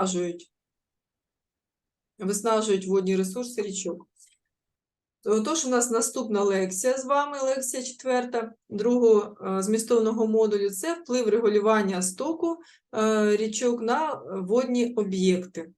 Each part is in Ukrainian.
виснажують, виснажують водні ресурси річок. Тож, у нас наступна лекція з вами, лекція четверта, другого е, змістовного модулю це вплив регулювання стоку е, річок на водні об'єкти.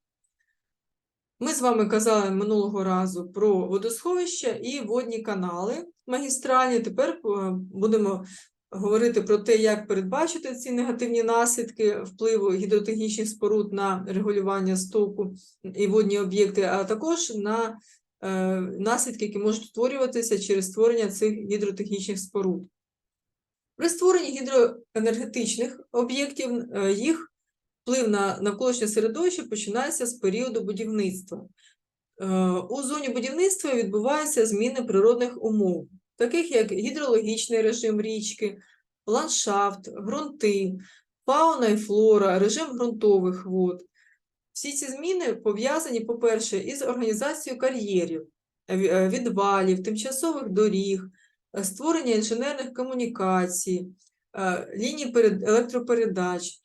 Ми з вами казали минулого разу про водосховища і водні канали магістральні. Тепер е, будемо говорити про те, як передбачити ці негативні наслідки впливу гідротехнічних споруд на регулювання стоку і водні об'єкти, а також на е, наслідки, які можуть створюватися через створення цих гідротехнічних споруд. При створенні гідроенергетичних об'єктів е, їх вплив на навколишнє середовище починається з періоду будівництва. Е, У зоні будівництва відбуваються зміни природних умов, таких як гідрологічний режим річки, ландшафт, ґрунти, фауна і флора, режим ґрунтових вод. Всі ці зміни пов'язані, по-перше, із організацією кар'єрів, е, е, відвалів, тимчасових доріг, е, створення інженерних комунікацій, ліній електропередач,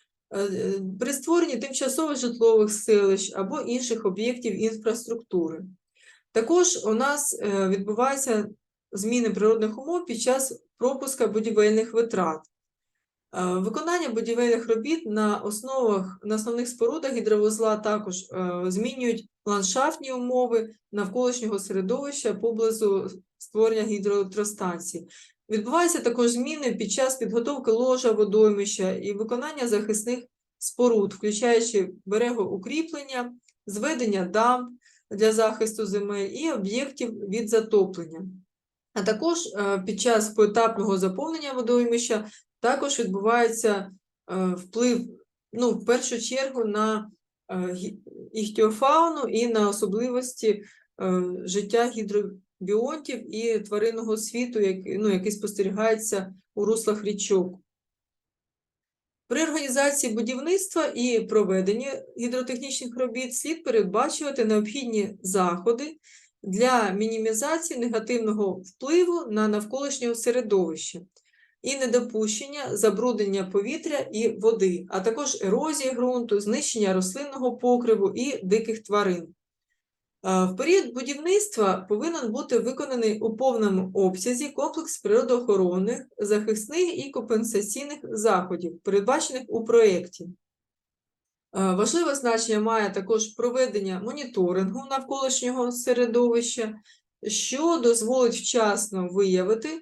при створенні тимчасових житлових селищ або інших об'єктів інфраструктури. Також у нас відбуваються зміни природних умов під час пропуска будівельних витрат. Е, Виконання будівельних робіт на основах на основних спорудах гідровузла також е, змінюють ландшафтні умови навколишнього середовища поблизу створення гідроелектростанцій. Відбуваються також зміни під час підготовки ложа водоймища і виконання захисних споруд, включаючи берегоукріплення, зведення дамб для захисту земель і об'єктів від затоплення. А також е, під час поетапного заповнення водоймища також відбувається е, вплив, ну, в першу чергу, на е, іхтіофауну і на особливості життя гідробіонтів і тваринного світу, який, ну, який спостерігається у руслах річок. При організації будівництва і проведенні гідротехнічних робіт слід передбачувати необхідні заходи для мінімізації негативного впливу на навколишнє середовище і недопущення забруднення повітря і води, а також ерозії ґрунту, знищення рослинного покриву і диких тварин. Е, В період будівництва повинен бути виконаний у повному обсязі комплекс природоохоронних, захисних і компенсаційних заходів, передбачених у проєкті. Е, Важливе значення має також проведення моніторингу навколишнього середовища, що дозволить вчасно виявити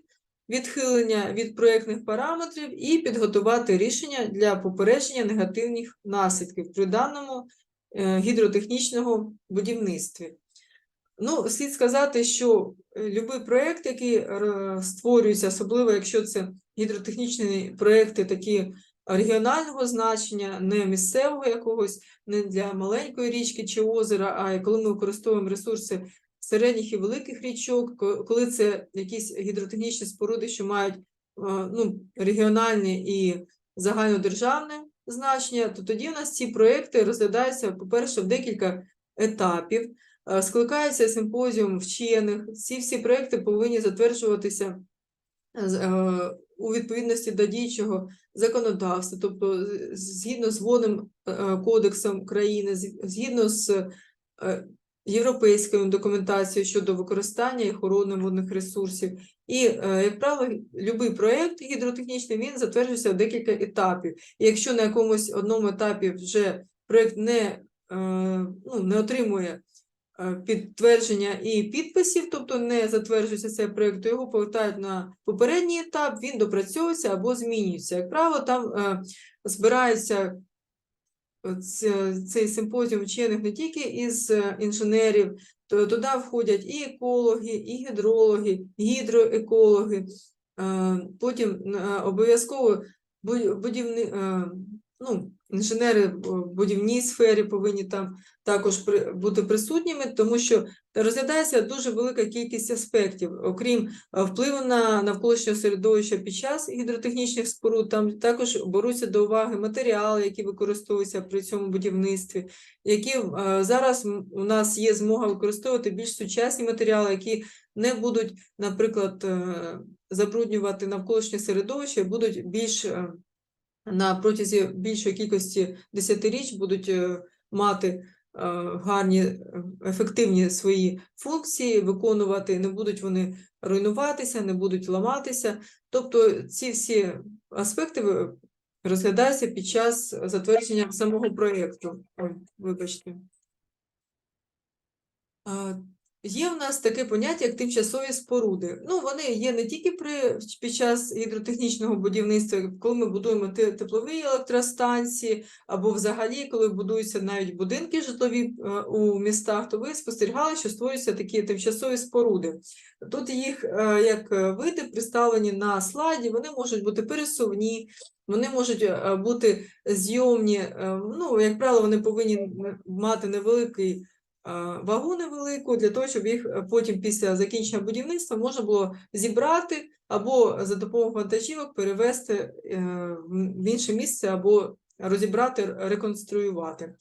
відхилення від проєктних параметрів і підготувати рішення для попередження негативних наслідків при даному е, гідротехнічному будівництві. Ну, слід сказати, що будь-який проєкт, який е, створюється, особливо якщо це гідротехнічні проєкти такі регіонального значення, не місцевого якогось, не для маленької річки чи озера, а коли ми використовуємо ресурси середніх і великих річок, коли це якісь гідротехнічні споруди, що мають е, ну, регіональне і загальнодержавне значення, то тоді у нас ці проекти розглядаються, по-перше, в декілька етапів. Е, Скликається симпозіум вчених. Ці всі проекти повинні затверджуватися у відповідності до діючого законодавства, тобто згідно з водним е, кодексом країни, згідно з е, європейською документацією щодо використання і охорони водних ресурсів. І, е, як правило, будь-який проєкт гідротехнічний він затверджується в декілька етапів. І якщо на якомусь одному етапі вже проєкт не, е, ну, не отримує е, підтвердження і підписів, тобто не затверджується цей проєкт, його повертають на попередній етап, він допрацьовується або змінюється. Як правило, там е, збирається ц- цей симпозіум вчених не тільки із е, інженерів, то туди входять і екологи, і гідрологи, гідроекологи, е, потім е, обов'язково бу- будівни, е, ну, інженери в будівній сфері повинні там також при- бути присутніми, тому що розглядається дуже велика кількість аспектів, окрім е, впливу на навколишнє середовище під час гідротехнічних споруд, там також беруться до уваги матеріали, які використовуються при цьому будівництві, які е, зараз у нас є змога використовувати більш сучасні матеріали, які не будуть, наприклад, е, забруднювати навколишнє середовище, будуть більш на протязі більшої кількості десятиріч будуть е, мати е, гарні, е, ефективні свої функції, виконувати, не будуть вони руйнуватися, не будуть ламатися. Тобто ці всі аспекти розглядаються під час затвердження самого проєкту. Вибачте. Є в нас таке поняття, як тимчасові споруди. Ну, вони є не тільки при, під час гідротехнічного будівництва, коли ми будуємо теплові електростанції, або взагалі, коли будуються навіть будинки житлові е, у містах, то ви спостерігали, що створюються такі тимчасові споруди. Тут їх е, як е, види представлені на слайді, вони можуть бути пересувні, вони можуть бути зйомні. Ну, як правило, вони повинні мати невеликий вагу невелику для того, щоб їх е, потім після закінчення будівництва можна було зібрати або за допомогою вантажівок перевезти е, в інше місце або розібрати, реконструювати.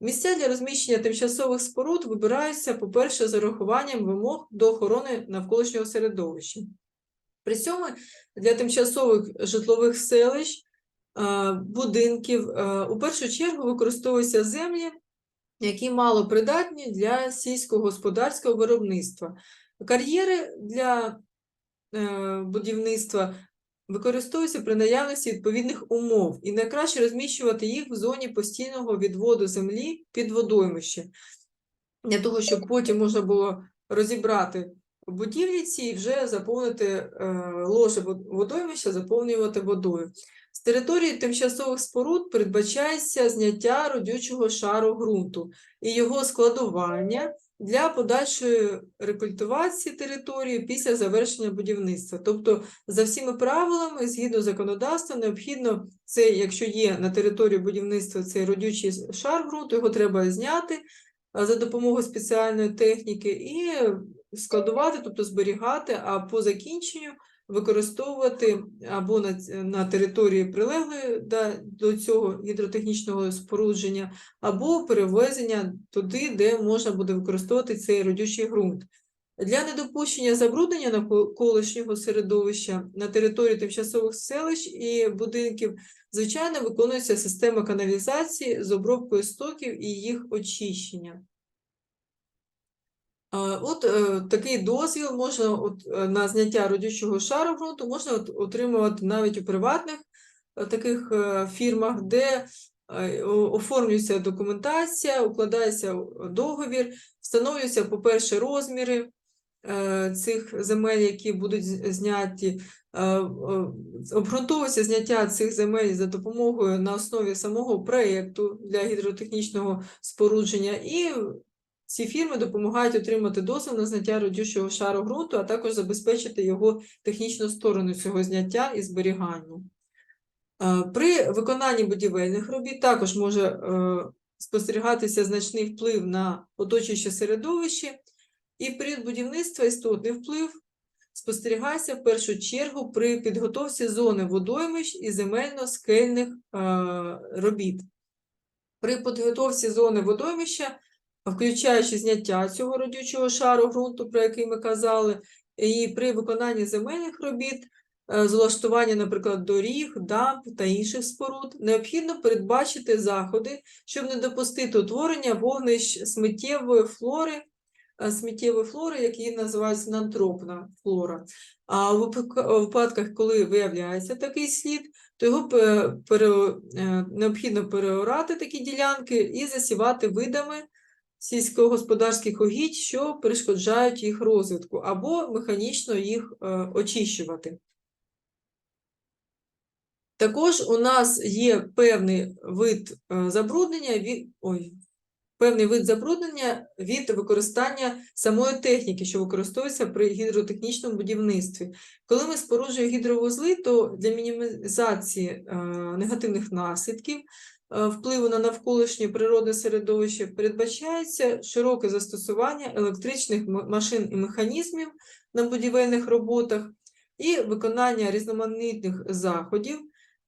Місця для розміщення тимчасових споруд вибираються, по-перше, з урахуванням вимог до охорони навколишнього середовища. При цьому для тимчасових житлових селищ, е, будинків е, у першу чергу використовуються землі, які мало придатні для сільськогосподарського виробництва. Кар'єри для е, будівництва використовуються при наявності відповідних умов, і найкраще розміщувати їх в зоні постійного відводу землі під водоймище, для того, щоб потім можна було розібрати будівлі ці і вже заповнити е, ложе водоймища, заповнювати водою. З території тимчасових споруд передбачається зняття родючого шару ґрунту і його складування для подальшої рекультивації території після завершення будівництва. Тобто, за всіми правилами, згідно законодавства, необхідно це, якщо є на території будівництва цей родючий шар ґрунту, його треба зняти за допомогою спеціальної техніки і складувати, тобто зберігати, а по закінченню використовувати або на, на території прилеглої да, до цього гідротехнічного спорудження, або перевезення туди, де можна буде використовувати цей родючий ґрунт. Для недопущення забруднення навколишнього середовища на території тимчасових селищ і будинків, звичайно, виконується система каналізації з обробкою стоків і їх очищення. От е, такий дозвіл можна от, е, на зняття родючого шару ґрунту можна от, отримувати навіть у приватних е, таких фірмах, де оформлюється документація, укладається договір, встановлюються, по-перше, розміри цих земель, які будуть зняті, обґрунтовується зняття цих земель за допомогою на основі самого проєкту для гідротехнічного спорудження, і ці фірми допомагають отримати дозвіл на зняття родючого шару ґрунту, а також забезпечити його технічну сторону цього зняття і зберігання. Е, При виконанні будівельних робіт також може е, спостерігатися значний вплив на оточуюче середовище, і в період будівництва істотний вплив спостерігається в першу чергу при підготовці зони водоймищ і земельно-скельних е, робіт. При підготовці зони водоймища, включаючи зняття цього родючого шару ґрунту, про який ми казали, і при виконанні земельних робіт, е, з влаштування, наприклад, доріг, дамб та інших споруд, необхідно передбачити заходи, щоб не допустити утворення вогнищ сміттєвої флори, е, сміттєвої флори, які називаються нантропна флора. А в випадках, коли виявляється такий слід, то його пере- е, необхідно переорати такі ділянки і засівати видами сільськогосподарських угідь, що перешкоджають їх розвитку, або механічно їх е, очищувати. Також у нас є певний вид е, забруднення від, ой, певний вид забруднення від використання самої техніки, що використовується при гідротехнічному будівництві. Коли ми споруджуємо гідровузли, то для мінімізації е, негативних наслідків впливу на навколишнє природне середовище передбачається широке застосування електричних машин і механізмів на будівельних роботах і виконання різноманітних заходів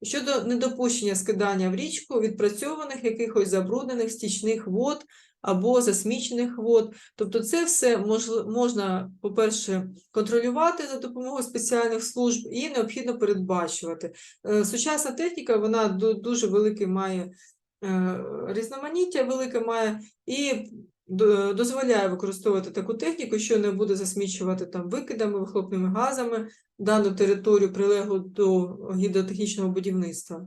щодо недопущення скидання в річку відпрацьованих якихось забруднених стічних вод або засмічених вод. Тобто це все можна, по-перше, контролювати за допомогою спеціальних служб і необхідно передбачувати. Е, Сучасна техніка, вона дуже великий має е, різноманіття велике має і дозволяє використовувати таку техніку, що не буде засмічувати там викидами, вихлопними газами дану територію, прилеглу до гідротехнічного будівництва.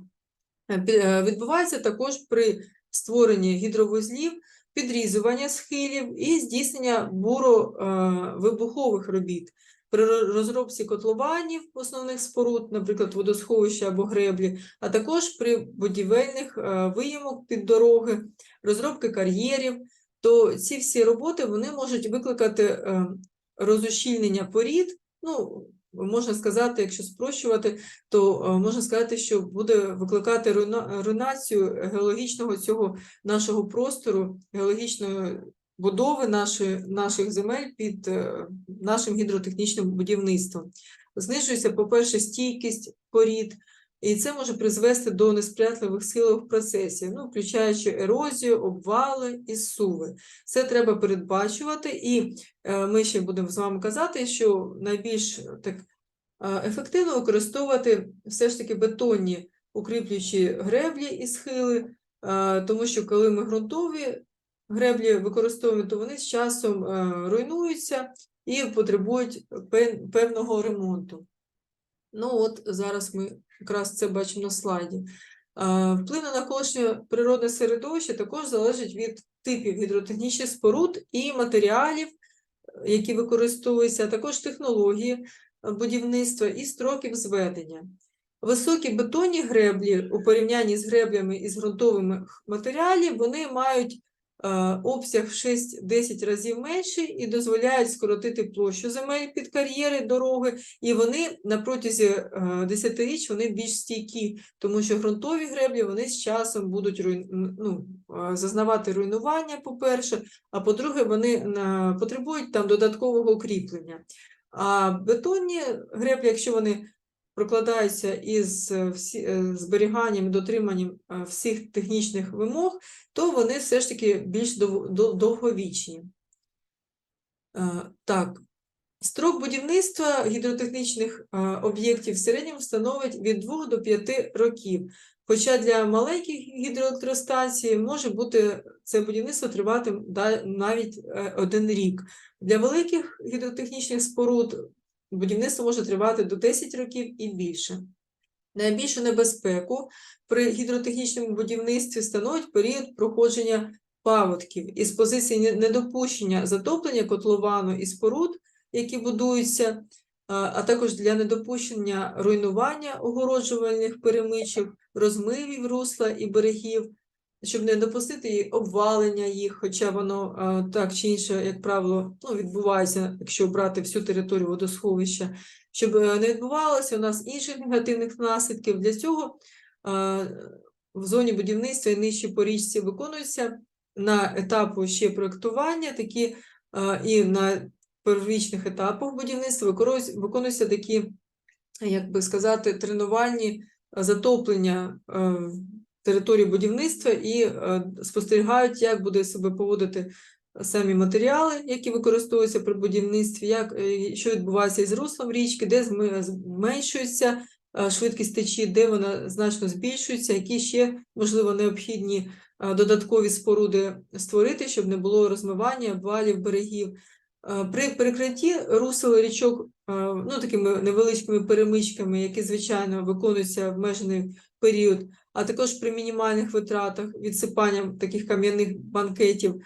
Е, Відбувається також при створенні гідровузлів, підрізування схилів і здійснення буровибухових робіт. При розробці котлованів основних споруд, наприклад, водосховища або греблі, а також при будівельних е, виїмок під дороги, розробки кар'єрів, то ці всі роботи вони можуть викликати е, розущільнення порід. Ну, можна сказати, якщо спрощувати, то е, можна сказати, що буде викликати руйна- руйнацію геологічного цього нашого простору, геологічної будови нашої, наших земель під е, нашим гідротехнічним будівництвом. Знижується, по-перше, стійкість порід, і це може призвести до несприятливих схилових процесів, ну, включаючи ерозію, обвали і суви. Це треба передбачувати, і е, ми ще будемо з вами казати, що найбільш е, так е, ефективно використовувати все ж таки бетонні укріплюючі греблі і схили, тому що коли ми ґрунтові греблі використовуємо, то вони з часом руйнуються і потребують певного ремонту. Ну от зараз ми якраз це бачимо на слайді. Е, Вплив на навколишнє природне середовище також залежить від типів гідротехнічних споруд і матеріалів, які використовуються, а також технології е, будівництва і строків зведення. Високі бетонні греблі у порівнянні з греблями із ґрунтовими матеріалів, вони мають обсяг в 6-10 разів менший і дозволяють скоротити площу земель під кар'єри, дороги, і вони на протязі е, десятиріч вони більш стійкі, тому що ґрунтові греблі вони з часом будуть ну, е, зазнавати руйнування, по-перше, а по-друге, вони е, потребують там додаткового укріплення. А бетонні греблі, якщо вони прокладаються із е, е, зберіганням і дотриманням е, всіх технічних вимог, то вони все ж таки більш дов- дов- довговічні. Так, строк будівництва гідротехнічних об'єктів в середньому становить від 2 до 5 років. Хоча для маленьких гідроелектростанцій може бути це будівництво тривати навіть один рік. Для великих гідротехнічних споруд будівництво може тривати до 10 років і більше. Найбільшу небезпеку при гідротехнічному будівництві становить період проходження паводків із позиції недопущення затоплення котловану і споруд, які будуються, а також для недопущення руйнування огороджувальних перемичок, розмивів русла і берегів, щоб не допустити обвалення їх, хоча воно так чи інше, як правило, ну, відбувається, якщо брати всю територію водосховища, щоб е, не відбувалося у нас інших негативних наслідків. Для цього в зоні будівництва і нижче по річці виконуються на етапу ще проєктування, такі і на первічних етапах будівництва виконуються такі, як би сказати, тренувальні затоплення е, території будівництва і е, спостерігають, як буде себе поводити самі матеріали, які використовуються при будівництві, як, е, що відбувається із руслом річки, де зменшується е, швидкість течії, де вона значно збільшується, які ще, можливо, необхідні додаткові споруди створити, щоб не було розмивання обвалів берегів. При перекритті русел річок ну, такими невеличкими перемичками, які, звичайно, виконуються в обмежений період, а також при мінімальних витратах відсипанням таких кам'яних банкетів, е,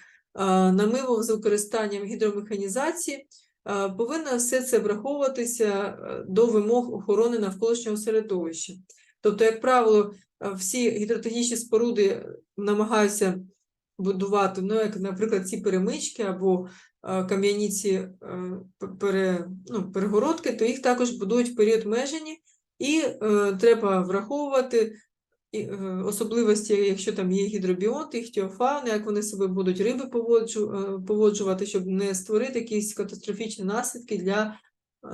намивом з використанням гідромеханізації, е, повинно все це враховуватися е, до вимог охорони навколишнього середовища. Тобто, як правило, всі гідротехнічні споруди намагаються будувати, ну, як, наприклад, ці перемички або кам'яні ці пере, ну, перегородки, то їх також будують в період межені, і е, треба враховувати особливості, якщо там є гідробіонти, іхтіофауни, як вони себе будуть риби е, поводжувати, щоб не створити якісь катастрофічні наслідки для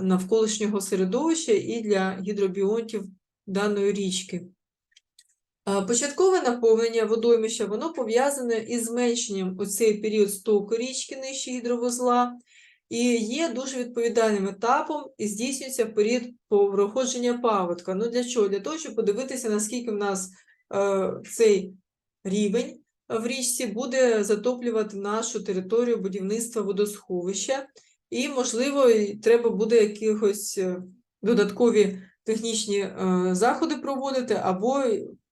навколишнього середовища і для гідробіонтів даної річки. Початкове наповнення водоймища воно пов'язане із зменшенням у цей період стоку річки нижче гідровузла і є дуже відповідальним етапом і здійснюється період проходження паводка. Ну для чого? Для того, щоб подивитися, наскільки в нас е, цей рівень в річці буде затоплювати нашу територію будівництва водосховища, і, можливо, треба буде якихось е, додаткові технічні е, заходи проводити, або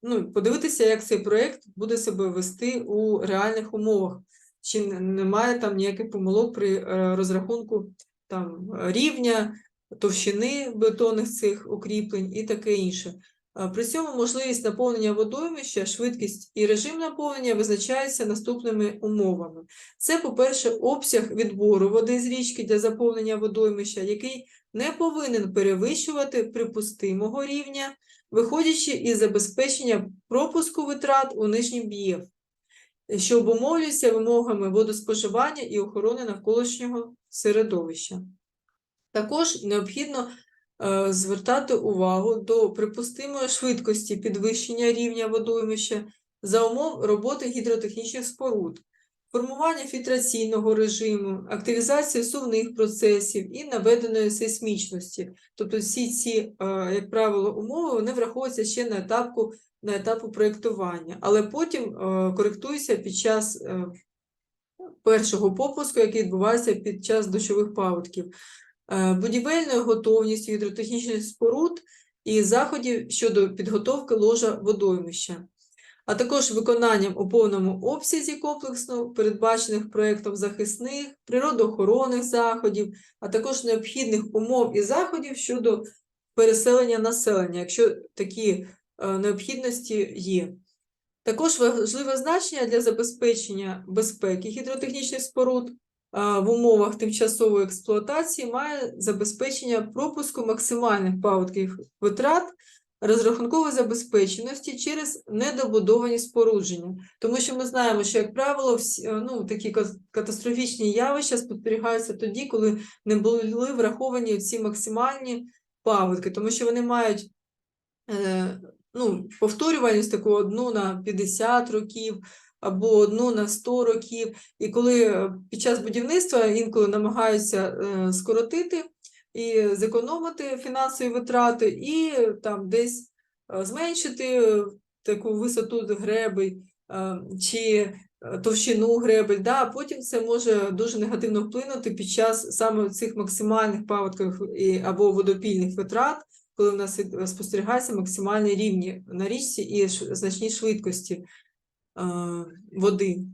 ну, подивитися, як цей проєкт буде себе вести у реальних умовах. Чи немає там ніяких помилок при е, розрахунку там, рівня, товщини бетонних цих укріплень і таке інше. Е, При цьому можливість наповнення водоймища, швидкість і режим наповнення визначаються наступними умовами. Це, по-перше, обсяг відбору води з річки для заповнення водоймища, який не повинен перевищувати припустимого рівня, виходячи із забезпечення пропуску витрат у нижній б'єв, що обумовлюється вимогами водоспоживання і охорони навколишнього середовища. Також необхідно е, звертати увагу до припустимої швидкості підвищення рівня водоймища за умов роботи гідротехнічних споруд, формування фільтраційного режиму, активізації сувних процесів і наведеної сейсмічності. Тобто всі ці, е, як правило, умови вони враховуються ще на етапку на етапу проєктування, але потім е, коректуються під час е, першого попуску, який відбувається під час дощових паводків. Е, будівельною готовністю гідротехнічних споруд і заходів щодо підготовки ложа водоймища, а також виконанням у повному обсязі комплексно передбачених проєктом захисних, природоохоронних заходів, а також необхідних умов і заходів щодо переселення населення, якщо такі необхідності є. Також важливе значення для забезпечення безпеки гідротехнічних споруд в умовах тимчасової експлуатації має забезпечення пропуску максимальних паводків витрат розрахункової забезпеченості через недобудовані спорудження. Тому що ми знаємо, що, як правило, всі, е, ну, такі катастрофічні явища спостерігаються тоді, коли не були враховані ці максимальні паводки, тому що вони мають е, ну, повторювальність таку одну на 50 років або одну на 100 років. І коли е, під час будівництва інколи намагаються е, скоротити і зекономити фінансові витрати, і там десь е, зменшити таку висоту гребель чи товщину гребель, да, а потім це може дуже негативно вплинути під час саме цих максимальних паводків або водопільних витрат, коли в нас спостерігаються максимальні рівні на річці і значні швидкості е, води,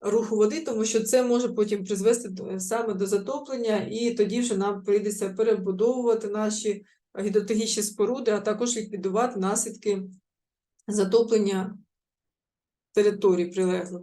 руху води, тому що це може потім призвести саме до затоплення, і тоді вже нам прийдеться перебудовувати наші гідротехнічні споруди, а також ліквідувати наслідки затоплення територій прилеглих.